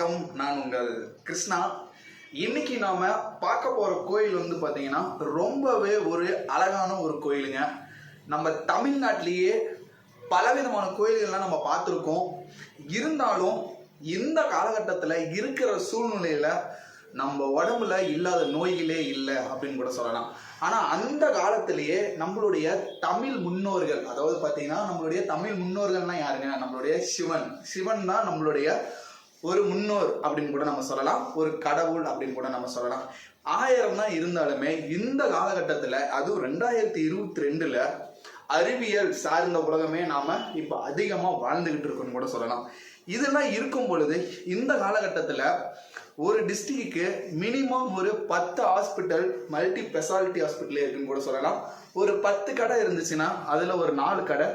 வணக்கம். நான் உங்கள் கிருஷ்ணா. இன்னைக்கு நாம பார்க்க போற கோயில் வந்து பாத்தீங்கன்னா ரொம்பவே ஒரு அழகான ஒரு கோயிலுங்க. நம்ம தமிழ்நாட்டிலேயே பலவிதமான கோயில்கள்லாம் நம்ம பார்த்துருக்கோம். இருந்தாலும் இந்த காலகட்டத்தில் இருக்கிற சூழ்நிலையில நம்ம உடம்புல இல்லாத நோய்களே இல்லை அப்படின்னு கூட சொல்லலாம். ஆனா அந்த காலத்திலேயே நம்மளுடைய தமிழ் முன்னோர்கள் அதாவது பார்த்தீங்கன்னா நம்மளுடைய தமிழ் முன்னோர்கள்லாம் யாருங்க? நம்மளுடைய சிவன். சிவன் தான் நம்மளுடைய ஒரு முன்னோர் அப்படின்னு கூட நம்ம சொல்லலாம். ஒரு கடவுள் அப்படின்னு கூட நம்ம சொல்லலாம். ஆயிரம் தான் இருந்தாலுமே இந்த காலகட்டத்தில் அதுவும் ரெண்டாயிரத்தி இருபத்தி ரெண்டுல அறிவியல் சார்ந்த உலகமே நாம இப்போ அதிகமாக வாழ்ந்துகிட்டு இருக்கோம்னு கூட சொல்லலாம். இதெல்லாம் இருக்கும் பொழுது இந்த காலகட்டத்தில் ஒரு டிஸ்ட்ரிக்ட்டுக்கு மினிமம் ஒரு பத்து ஹாஸ்பிட்டல் மல்டி ஸ்பெஷாலிட்டி ஹாஸ்பிட்டல் இருக்குன்னு கூட சொல்லலாம். ஒரு பத்து கடை இருந்துச்சுன்னா அதில் ஒரு நாலு கடை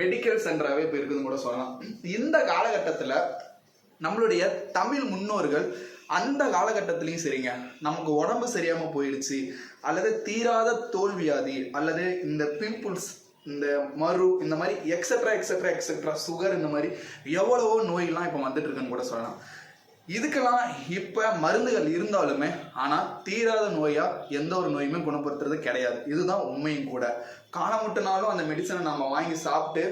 மெடிக்கல் சென்டராகவே இப்போ இருக்குதுன்னு கூட சொல்லலாம். இந்த காலகட்டத்தில் நம்மளுடைய தமிழ் முன்னோர்கள் அந்த காலகட்டத்திலையும் சரிங்க. நமக்கு உடம்பு சரியாம போயிடுச்சு அல்லது தீராத தோல்வியாதி அல்லது இந்த பிம்பிள்ஸ் இந்த மறு இந்த மாதிரி எக்ஸட்ரா எக்ஸட்ரா எக்ஸட்ரா சுகர் இந்த மாதிரி எவ்வளவோ நோயெல்லாம் இப்போ வந்துட்டு இருக்குன்னு கூட சொல்லலாம். இதுக்கெல்லாம் இப்போ மருந்துகள் இருந்தாலுமே ஆனால் தீராத நோயாக எந்த ஒரு நோயுமே குணப்படுத்துறது கிடையாது. இதுதான் உண்மையும் கூட. காணமுட்டினாலும் அந்த மெடிசனை நம்ம வாங்கி சாப்பிட்டு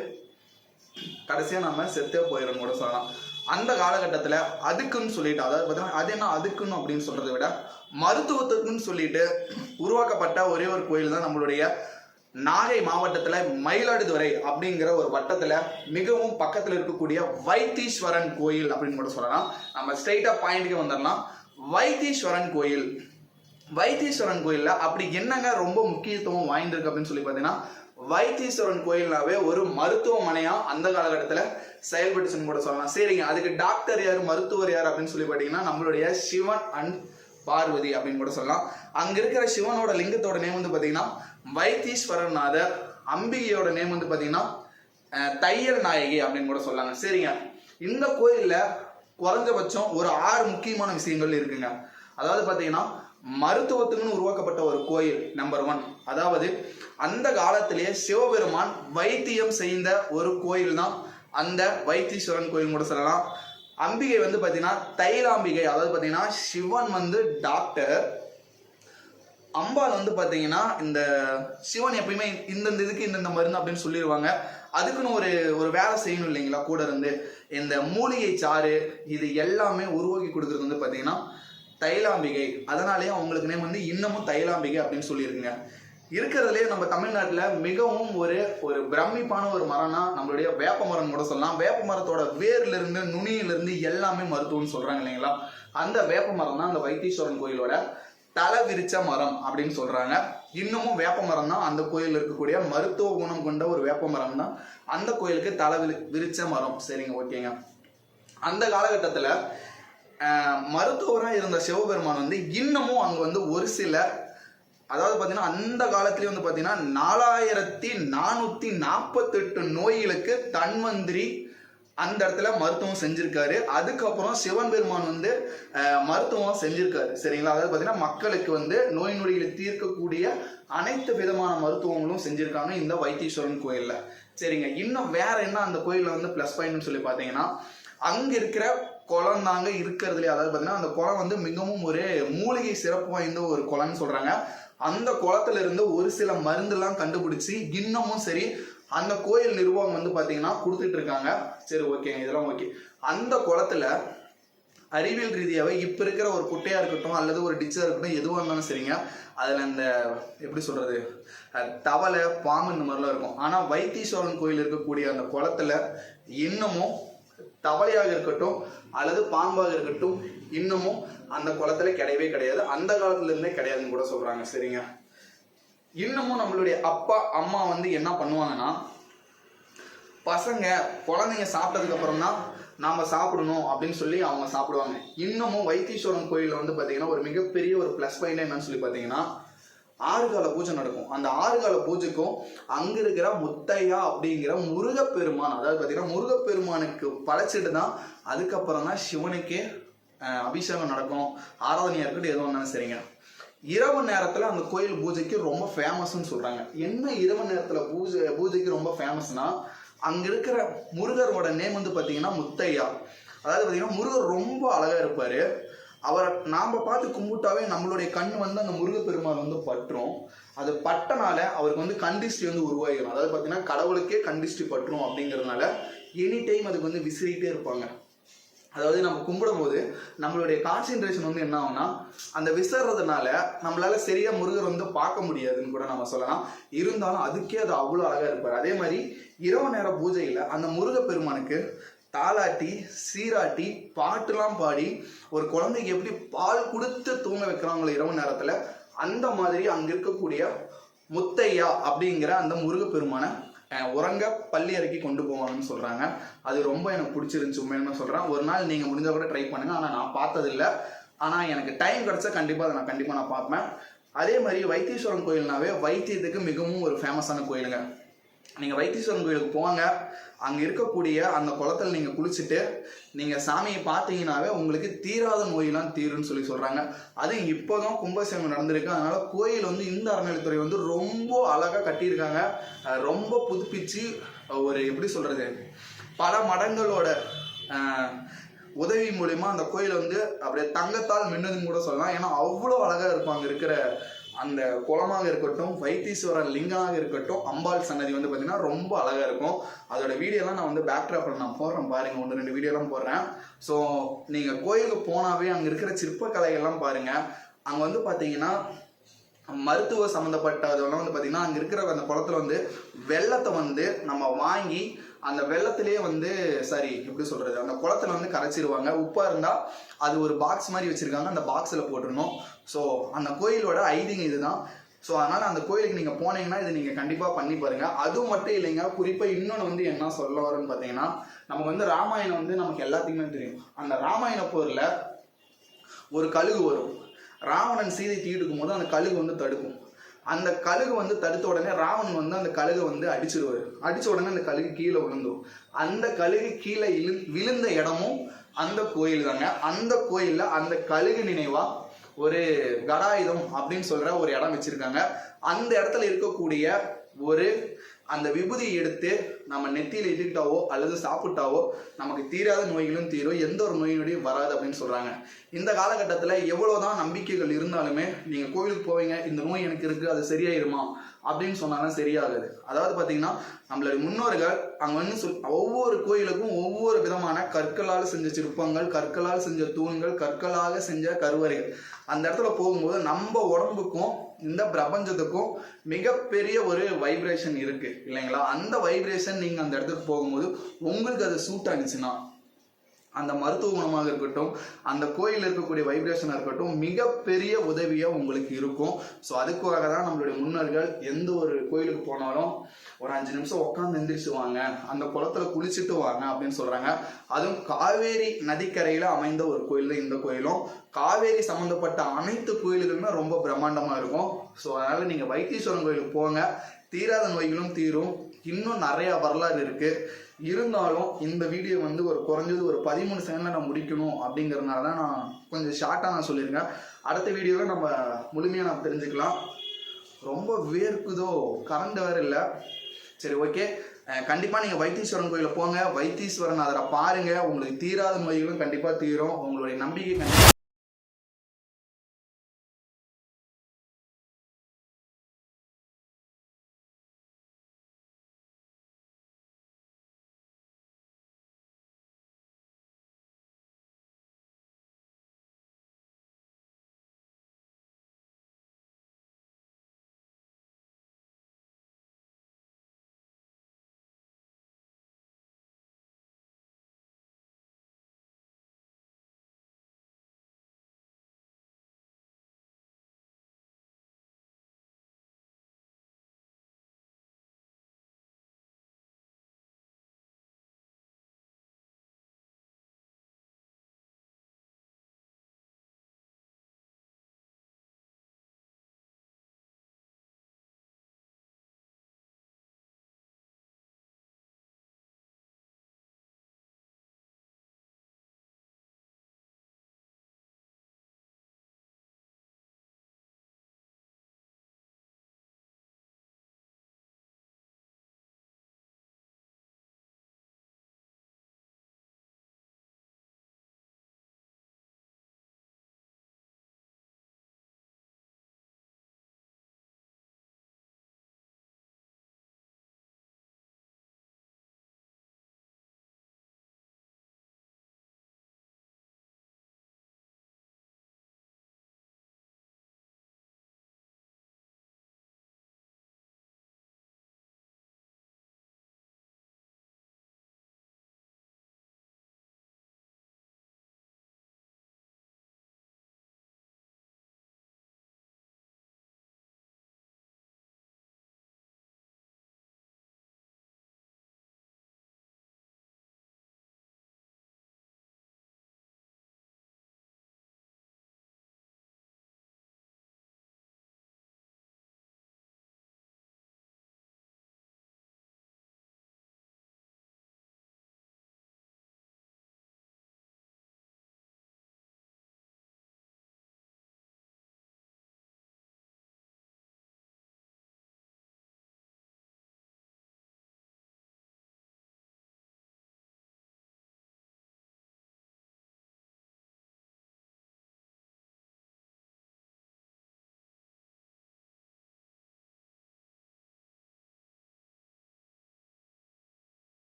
கடைசியாக நம்ம செத்தே போயிடும் கூட சொல்லலாம். அந்த காலகட்டத்தில் அதுக்குன்னு சொல்லிட்டு அதாவது பார்த்தீங்கன்னா அது என்ன அதுக்குன்னு அப்படின்னு சொல்கிறத விட மருத்துவத்துக்குன்னு சொல்லிட்டு உருவாக்கப்பட்ட ஒரே ஒரு கோயில் தான் நம்மளுடைய நாகை மாவட்டத்தில் மயிலாடுதுறை அப்படிங்கிற ஒரு வட்டத்தில் மிகவும் பக்கத்தில் இருக்கக்கூடிய வைத்தீஸ்வரன் கோயில் அப்படின்னு கூட சொல்லலாம். நம்ம ஸ்ட்ரைட்டாக பாயிண்ட்டுக்கு வந்துடலாம். வைத்தீஸ்வரன் கோயில். வைத்தீஸ்வரன் கோயிலில் அப்படி என்னங்க ரொம்ப முக்கியத்துவம் வாய்ந்திருக்கு அப்படின்னு சொல்லி பார்த்தீங்கன்னா வைத்தீஸ்வரன் கோயில்னாவே ஒரு மருத்துவமனையா அந்த காலகட்டத்தில் செயல்பட்டுச்சுன்னு கூட சொல்லலாம். சரிங்க அதுக்கு டாக்டர் யார் மருத்துவர் யார் அப்படின்னு சொல்லி பார்த்தீங்கன்னா நம்மளுடைய சிவன் அண்ட் பார்வதி அப்படின்னு கூட சொல்லலாம். அங்க இருக்கிற சிவனோட லிங்கத்தோட நேம் வந்து பார்த்தீங்கன்னா வைத்தீஸ்வரநாதர். அம்பிகையோட நேம் வந்து பார்த்தீங்கன்னா தையல் நாயகி அப்படின்னு கூட சொல்லாங்க சரிங்க இந்த கோயில்ல குறைஞ்சபட்சம் ஒரு ஆறு முக்கியமான விஷயங்கள் இருக்குங்க. அதாவது பார்த்தீங்கன்னா மருத்துவத்துக்குன்னு உருவாக்கப்பட்ட ஒரு கோயில் நம்பர் ஒன் அதாவது அந்த காலத்திலேயே சிவபெருமான் வைத்தியம் செய்த ஒரு கோயில் தான் அந்த வைத்தீஸ்வரன் கோயில் கூட சொல்லலாம். அம்பிகை வந்து பார்த்தீங்கன்னா தைலாம்பிகை. அதாவது பார்த்தீங்கன்னா சிவன் வந்து டாக்டர் அம்பாள் வந்து பார்த்தீங்கன்னா இந்த சிவன் எப்பயுமே இந்தந்த இதுக்கு இந்தந்த மருந்து அப்படின்னு சொல்லிடுவாங்க. அதுக்குன்னு ஒரு ஒரு வேலை செய்யணும் இல்லைங்களா கூட இருந்து. இந்த மூலிகை சாறு இது எல்லாமே உருவாக்கி கொடுக்கறது வந்து பார்த்தீங்கன்னா தைலாம்பிகை. அதனாலேயே அவங்களுக்கு நேம் வந்து இன்னமும் தைலாம்பிகை அப்படின்னு சொல்லியிருக்குங்க. இருக்கிறதுலே நம்ம தமிழ்நாட்டில் மிகவும் ஒரு ஒரு பிரமிப்பான ஒரு மரம்னா நம்மளுடைய வேப்ப மரம் கூட சொல்லலாம். வேப்ப மரத்தோட வேர்லேருந்து நுனியிலிருந்து எல்லாமே மருத்துவம்னு சொல்கிறாங்க இல்லைங்களா? அந்த வேப்ப மரம் தான் அந்த வைத்தீஸ்வரன் கோயிலோட தலை விரிச்ச மரம் அப்படின்னு சொல்கிறாங்க இன்னமும் வேப்ப மரம் தான் அந்த கோயில் இருக்கக்கூடிய மருத்துவ குணம் கொண்ட ஒரு வேப்ப மரம் தான் அந்த கோயிலுக்கு தலை விரி விரிச்ச மரம். சரிங்க ஓகேங்க. அந்த காலகட்டத்தில் மருத்துவராக இருந்த சிவபெருமான் வந்து இன்னமும் அங்கே வந்து ஒரு சில அதாவது பார்த்தீங்கன்னா அந்த காலத்துலேயே வந்து பார்த்தீங்கன்னா நாலாயிரத்தி நானூற்றி நாற்பத்தெட்டு நோய்களுக்கு தன்வந்திரி அந்த இடத்துல மருத்துவம் செஞ்சிருக்காரு. அதுக்கப்புறம் சிவன் பெருமான் வந்து மருத்துவம் செஞ்சிருக்காரு. சரிங்களா? அதாவது பார்த்தீங்கன்னா மக்களுக்கு வந்து நோய் நொடிகளை தீர்க்கக்கூடிய அனைத்து விதமான மருத்துவங்களும் செஞ்சிருக்காங்க இந்த வைத்தீஸ்வரன் கோயிலில். சரிங்க. இன்னும் வேற என்ன அந்த கோயிலில் வந்து ப்ளஸ் பாயிண்ட்னு சொல்லி பார்த்தீங்கன்னா அங்க இருக்கிற குளம் தாங்க இருக்கிறதுலே அதாவது பார்த்தீங்கன்னா அந்த குளம் வந்து மிகவும் ஒரு மூலிகை சிறப்பு வாய்ந்த ஒரு குளம்னு சொல்றாங்க. அந்த குளத்துல இருந்து ஒரு சில மருந்தெல்லாம் கண்டுபிடிச்சி இன்னமும் சரி அந்த கோயில் நிர்வாகம் வந்து பாத்தீங்கன்னா கொடுத்துட்டு இருக்காங்க. சரி ஓகேங்க இதெல்லாம் ஓகே அந்த குளத்துல அறிவியல் ரீதியாகவே இப்போ இருக்கிற ஒரு குட்டையா இருக்கட்டும் அல்லது ஒரு டிச்சா இருக்கட்டும் எதுவாக இருந்தாலும் சரிங்க. அதில் இந்த எப்படி சொல்றது தவளை பாம்பு இந்த மாதிரிலாம் இருக்கும். ஆனால் வைத்தீஸ்வரன் கோயில் இருக்கக்கூடிய அந்த குளத்துல இன்னமும் தவளையாக இருக்கட்டும் அல்லது பாம்பாக இருக்கட்டும் இன்னமும் அந்த குளத்துல கிடையவே கிடையாது. அந்த காலத்துல இருந்தே கிடையாதுன்னு கூட சொல்றாங்க. சரிங்க? இன்னமும் நம்மளுடைய அப்பா அம்மா வந்து என்ன பண்ணுவாங்கன்னா பசங்க குழந்தைங்க சாப்பிட்டதுக்கு அப்புறம் தான் நாம சாப்பிடணும் அப்படின்னு சொல்லி அவங்க சாப்பிடுவாங்க. இன்னமும் வைத்தீஸ்வரன் கோயிலில் வந்து பாத்தீங்கன்னா ஒரு மிகப்பெரிய ஒரு ப்ளஸ் பாயிண்ட் என்னன்னு சொல்லி பாத்தீங்கன்னா ஆறுகால பூஜை நடக்கும். அந்த ஆறுகால பூஜைக்கும் அங்க இருக்கிற முத்தையா அப்படிங்கிற முருகப்பெருமான் அதாவது பாத்தீங்கன்னா முருகப்பெருமானுக்கு படைச்சிட்டு தான் அதுக்கப்புறம் தான் சிவனுக்கே அபிஷேகம் நடக்கும். ஆராதனையா இருக்கட்டும் எதுவும் இருந்தாலும் சரிங்க. இரவு நேரத்தில் அந்த கோயில் பூஜைக்கு ரொம்ப ஃபேமஸ்ன்னு சொல்கிறாங்க என்ன இரவு நேரத்தில் பூஜை பூஜைக்கு ரொம்ப ஃபேமஸ்னா அங்கே இருக்கிற முருகரோட நேம் வந்து பார்த்தீங்கன்னா முத்தையா. அதாவது பார்த்தீங்கன்னா முருகர் ரொம்ப அழகாக இருப்பார். அவரை நாம் பார்த்து கும்பிட்டாவே நம்மளுடைய கண் வந்து அந்த முருகப்பெருமாள் வந்து பற்றும். அது பட்டனால அவருக்கு வந்து கண்டிஸ்டி வந்து உருவாகிடும் அதாவது பார்த்தீங்கன்னா கடவுளுக்கே கண்டிஸ்டி பற்றும் அப்படிங்கிறதுனால எனி டைம் அதுக்கு வந்து விசிறிகிட்டே இருப்பாங்க. அதாவது நம்ம கும்பிடும்போது நம்மளுடைய கான்சென்ட்ரேஷன் வந்து என்ன ஆகும்னா அந்த விசறதுனால நம்மளால சரியா முருகர் வந்து பார்க்க முடியாதுன்னு கூட நம்ம சொல்லலாம். இருந்தாலும் அதுக்கே அது அவ்வளோ அழகா இருப்பார். அதே மாதிரி இரவு நேர பூஜையில அந்த முருக பெருமானுக்கு தாலாட்டி சீராட்டி பாட்டுலாம் பாடி ஒரு குழந்தைக்கு எப்படி பால் கொடுத்து தூங்க வைக்கிறாங்களோ இரவு நேரத்தில் அந்த மாதிரி அங்கே இருக்கக்கூடிய முத்தையா அப்படிங்கிற அந்த முருகப்பெருமானை உறங்க பள்ளி இறக்கி கொண்டு போவாங்கன்னு சொல்கிறாங்க அது ரொம்ப எனக்கு பிடிச்சிருந்துச்சு உண்மையுமே சொல்கிறேன் ஒரு நாள் நீங்கள் முடிஞ்ச கூட ட்ரை பண்ணுங்கள் ஆனால் நான் பார்த்ததில்ல. ஆனால் எனக்கு டைம் கிடச்சா கண்டிப்பாக அதை நான் கண்டிப்பாக நான் பார்ப்பேன். அதே மாதிரி வைத்தீஸ்வரன் கோயில்னாவே வைத்தியத்துக்கு மிகவும் ஒரு ஃபேமஸான கோயிலுங்க. நீங்கள் வைத்தீஸ்வரன் கோயிலுக்கு போங்க. அங்க இருக்கக்கூடிய அந்த குளத்தில் நீங்க குளிச்சுட்டு நீங்க சாமியை பார்த்தீங்கன்னாவே உங்களுக்கு தீராத நோயெல்லாம் தீரும்னு சொல்லி சொல்றாங்க. அதுவும் இப்போதான் கும்பாபிஷேகம் நடந்திருக்கு. அதனால கோயில் வந்து இந்த அறநிலைத்துறை வந்து ரொம்ப அழகா கட்டியிருக்காங்க. ரொம்ப புதுப்பிச்சு ஒரு எப்படி சொல்றது பல மடங்களோட உதவி மூலிமா அந்த கோயில் வந்து அப்படியே தங்கத்தால் மின்னதுன்னு கூட சொல்லலாம். ஏன்னா அவ்வளோ அழகா இருக்கும் இருக்கிற அந்த குளமாக இருக்கட்டும் வைத்தீஸ்வரர் லிங்கமாக இருக்கட்டும் அம்பாள் சன்னதி வந்து பார்த்தீங்கன்னா ரொம்ப அழகாக இருக்கும். அதோட வீடியோலாம் நான் வந்து பேக்ட்ராப்பில் நான் போடுறேன் பாருங்கள் ஒன்று ரெண்டு வீடியோலாம் போடுறேன். ஸோ நீங்கள் கோயிலுக்கு போனாவே அங்கே இருக்கிற சிற்பக்கலைகள்லாம் பாருங்கள் அங்கே வந்து பார்த்தீங்கன்னா மருத்துவ சம்மந்தப்பட்டதெல்லாம் வந்து பார்த்தீங்கன்னா அங்கே இருக்கிற அந்த குளத்துல வந்து வெள்ளத்தை வந்து நம்ம வாங்கி அந்த வெள்ளத்திலேயே வந்து சரி எப்படி சொல்றது? அந்த குளத்துல வந்து கரைச்சிருவாங்க. உப்பா இருந்தா அது ஒரு பாக்ஸ் மாதிரி வச்சிருக்காங்க. அந்த பாக்ஸ்ல போட்டுருணும் ஸோ அந்த கோயிலோட ஐதீகம் இதுதான். ஸோ அதனால அந்த கோயிலுக்கு நீங்க போனீங்கன்னா இது நீங்க கண்டிப்பா பண்ணி பாருங்க. அது மட்டும் இல்லைங்க குறிப்பா இன்னொன்று வந்து என்ன சொல்ல வரும்னு பார்த்தீங்கன்னா நமக்கு வந்து ராமாயணம் வந்து நமக்கு எல்லாத்துக்குமே தெரியும். அந்த ராமாயண போர்ல ஒரு கழுகு வரும். ராவணன் சீதை தீட்டுக்கும் போது அந்த கழுகு வந்து தடுக்கும். அந்த கழுகு வந்து தடுத்த உடனே ராவன் வந்து அந்த கழுகை வந்து அடிச்சிருவாரு அடிச்ச உடனே அந்த கழுகு கீழே விழுந்துடும். அந்த கழுகு கீழே இழு விழுந்த இடமும் அந்த கோயில் தாங்க அந்த கோயில்ல அந்த கழுகு நினைவா ஒரு கடாயுதம் அப்படின்னு சொல்ற ஒரு இடம் வச்சிருக்காங்க. அந்த இடத்துல இருக்கக்கூடிய ஒரு அந்த விபூதியை எடுத்து நம்ம நெத்தியில் இட்டுக்கிட்டாவோ அல்லது சாப்பிட்டாவோ நமக்கு தீராத நோய்களும் தீரும். எந்த ஒரு நோயினுடையும் வராது அப்படின்னு சொல்கிறாங்க இந்த காலகட்டத்தில் எவ்வளோதான் நம்பிக்கைகள் இருந்தாலுமே நீங்கள் கோயிலுக்கு போவீங்க இந்த நோய் எனக்கு இருக்குது அது சரியாயிருமா? அப்படின்னு சொன்னாலும் சரியாகாது. அதாவது பார்த்தீங்கன்னா நம்மளுடைய முன்னோர்கள் அங்கே வந்து சொல் ஒவ்வொரு கோயிலுக்கும் ஒவ்வொரு விதமான கற்களால் செஞ்ச சிற்பங்கள் கற்களால் செஞ்ச தூண்கள் கற்களாக செஞ்ச கருவறைகள். அந்த இடத்துல போகும்போது நம்ம உடம்புக்கும் இந்த பிரபஞ்சத்துக்கும் மிகப்பெரிய ஒரு வைப்ரேஷன் இருக்கு இல்லைங்களா? அந்த வைப்ரேஷன் நீங்க அந்த இடத்துக்கு போகும்போது உங்களுக்கு அது சூட் ஆனிச்சுன்னா அந்த மருத்துவ குணமாக இருக்கட்டும் அந்த கோயில் இருக்கக்கூடிய வைப்ரேஷனாக இருக்கட்டும் மிகப்பெரிய உதவியாக உங்களுக்கு இருக்கும். ஸோ அதுக்காக தான் நம்மளுடைய முன்னோர்கள் எந்த ஒரு கோயிலுக்கு போனாலும் ஒரு அஞ்சு நிமிஷம் உட்காந்து எந்திரிச்சு வாங்க அந்த குளத்துல குளிச்சுட்டு வாங்க அப்படின்னு சொல்கிறாங்க அதுவும் காவேரி நதிக்கரையில் அமைந்த ஒரு கோயில் தான் இந்த கோயிலும் காவேரி சம்மந்தப்பட்ட அனைத்து கோயில்களுமே ரொம்ப பிரம்மாண்டமாக இருக்கும். ஸோ அதனால் நீங்கள் வைத்தீஸ்வரன் கோயிலுக்கு போங்க. தீராத நோய்களும் தீரும். இன்னும் நிறையா வரலாறு இருக்குது இருந்தாலும் இந்த வீடியோ வந்து ஒரு குறைஞ்சது ஒரு பதிமூணு செகண்ட்ல நான் முடிக்கணும் அப்படிங்கறதுனால தான் நான் கொஞ்சம் ஷார்ட்டாக நான் சொல்லியிருக்கேன். அடுத்த வீடியோவில் நம்ம முழுமையாக நான் தெரிஞ்சுக்கலாம். ரொம்ப வேர்க்குதோ கரண்ட் வேறு இல்லை. சரி ஓகே கண்டிப்பாக நீங்கள் வைத்தீஸ்வரன் கோயிலில் போங்க. வைத்தீஸ்வரன் அதில் பாருங்கள் உங்களுக்கு தீராத நோய்களும் கண்டிப்பாக தீரும். உங்களுடைய நம்பிக்கை கண்டிப்பாக